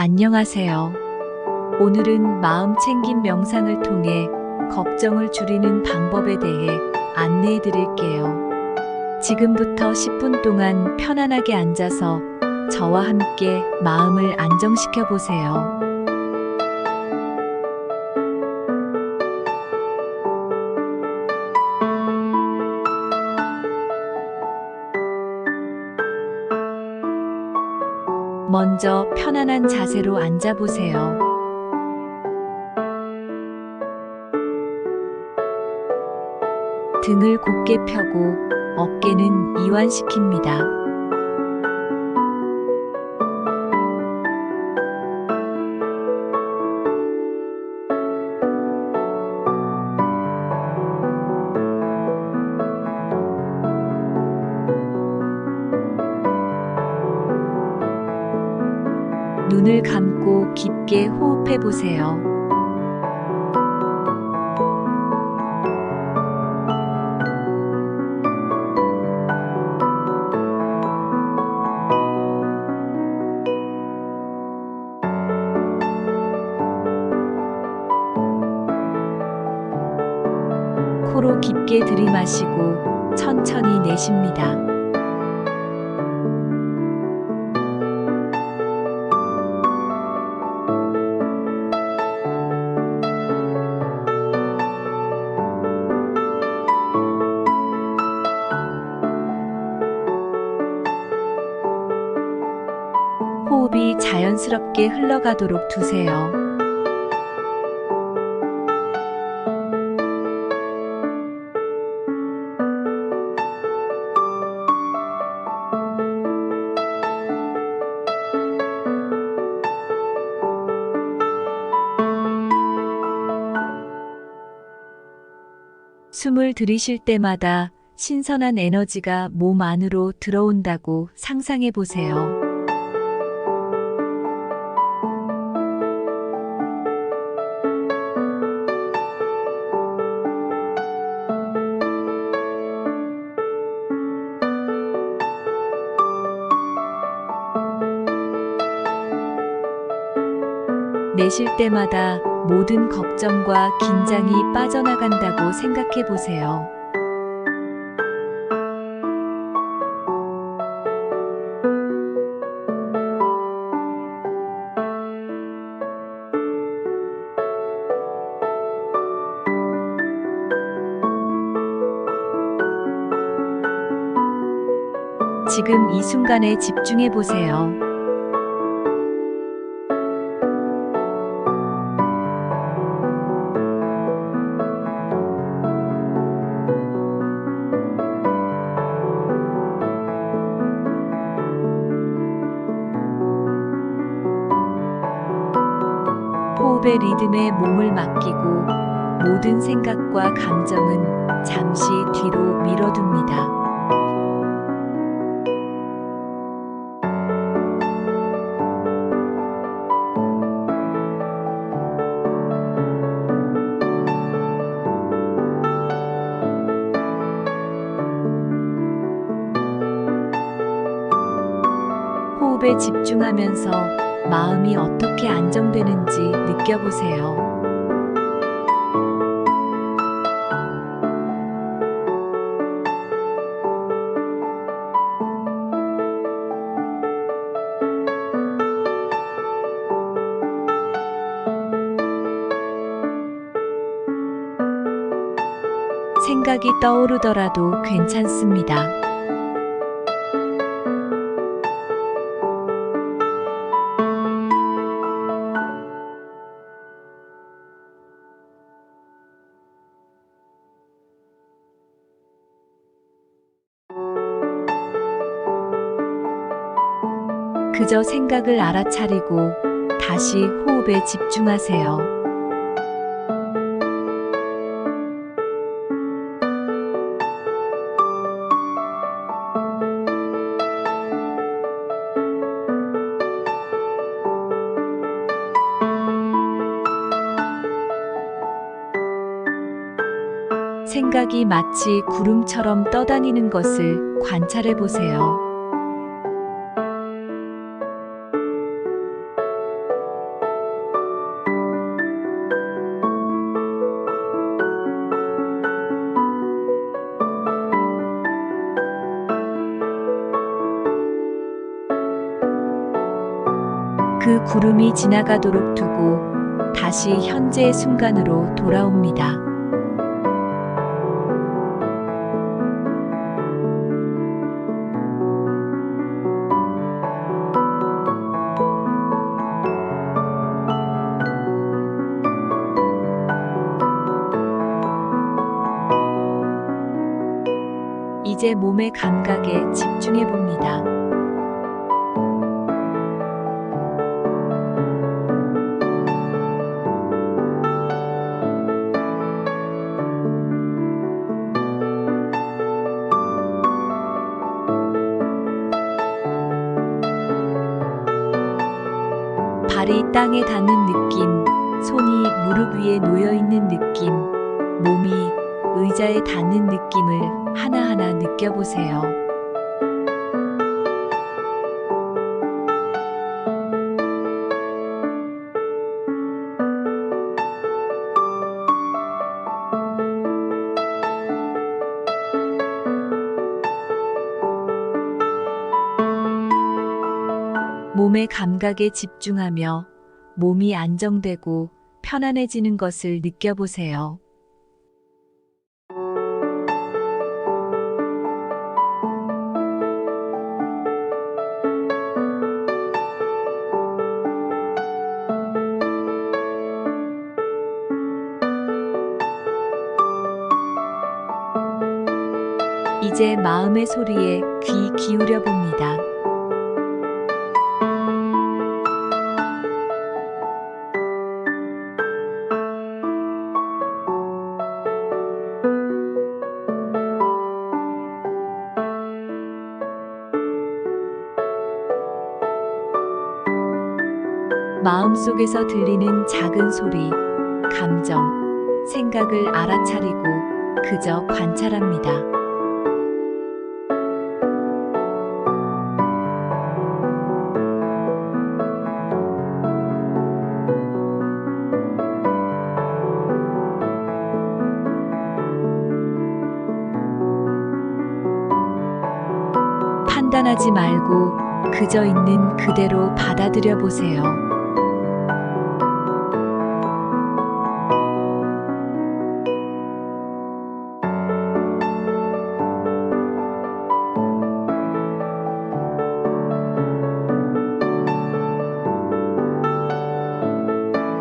안녕하세요. 오늘은 마음 챙김 명상을 통해 걱정을 줄이는 방법에 대해 안내해 드릴게요. 지금부터 10분 동안 편안하게 앉아서 저와 함께 마음을 안정시켜 보세요. 먼저 편안한 자세로 앉아 보세요. 등을 곧게 펴고 어깨는 이완시킵니다. 눈을 감고 깊게 호흡해 보세요. 코로 깊게 들이마시고 천천히 내쉽니다. 호흡이 자연스럽게 흘러가도록 두세요. 숨을 들이쉴 때마다 신선한 에너지가 몸 안으로 들어온다고 상상해 보세요. 내쉴 때마다 모든 걱정과 긴장이 빠져나간다고 생각해 보세요. 지금 이 순간에 집중해 보세요. 호흡의 리듬에 몸을 맡기고 모든 생각과 감정은 잠시 뒤로 밀어둡니다. 집중하면서 마음이 어떻게 안정되는지 느껴보세요. 생각이 떠오르더라도 괜찮습니다. 그저 생각을 알아차리고 다시 호흡에 집중하세요. 생각이 마치 구름처럼 떠다니는 것을 관찰해 보세요. 그 구름이 지나가도록 두고 다시 현재의 순간으로 돌아옵니다. 이제 몸의 감각에 집중해 봅니다. 발이 땅에 닿는 느낌, 손이 무릎 위에 놓여 있는 느낌, 몸이 의자에 닿는 느낌을 하나하나 느껴보세요. 몸의 감각에 집중하며 몸이 안정되고 편안해지는 것을 느껴보세요. 이제 마음의 소리에 귀 기울여 봅니다. 마음속에서 들리는 작은 소리, 감정, 생각을 알아차리고 그저 관찰합니다. 판단하지 말고 그저 있는 그대로 받아들여 보세요.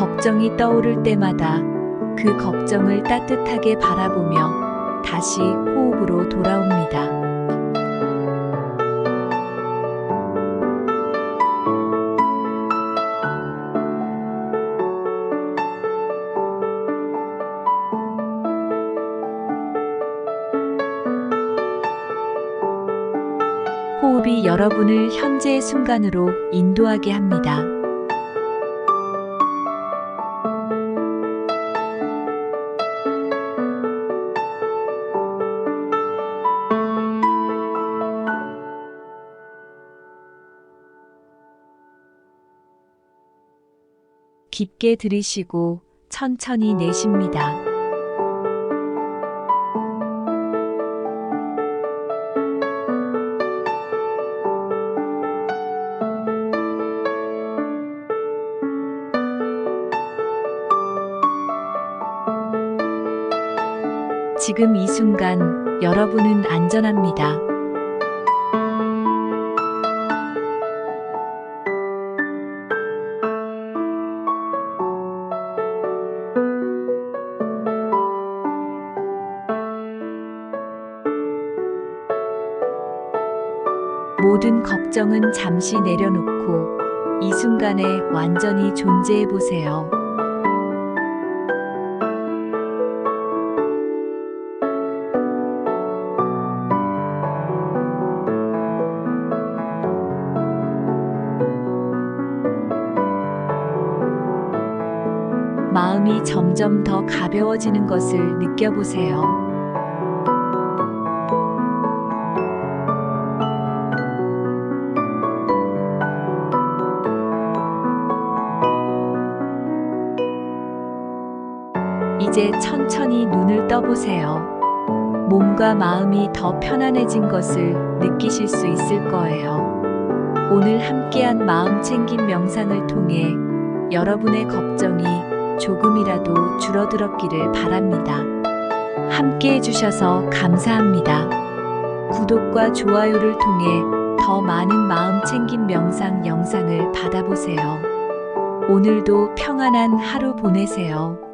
걱정이 떠오를 때마다 그 걱정을 따뜻하게 바라보며 다시 호흡으로 돌아옵니다. 여러분을 현재의 순간으로 인도하게 합니다. 깊게 들이쉬고 천천히 내쉽니다. 지금 이 순간 여러분은 안전합니다. 모든 걱정은 잠시 내려놓고 이 순간에 완전히 존재해 보세요. 마음이 점점 더 가벼워지는 것을 느껴보세요. 천천히 눈을 떠보세요. 몸과 마음이 더 편안해진 것을 느끼실 수 있을 거예요. 오늘 함께한 마음 챙김 명상을 통해 여러분의 걱정이 조금이라도 줄어들었기를 바랍니다. 함께 해주셔서 감사합니다. 구독과 좋아요를 통해 더 많은 마음 챙김 명상 영상을 받아보세요. 오늘도 평안한 하루 보내세요.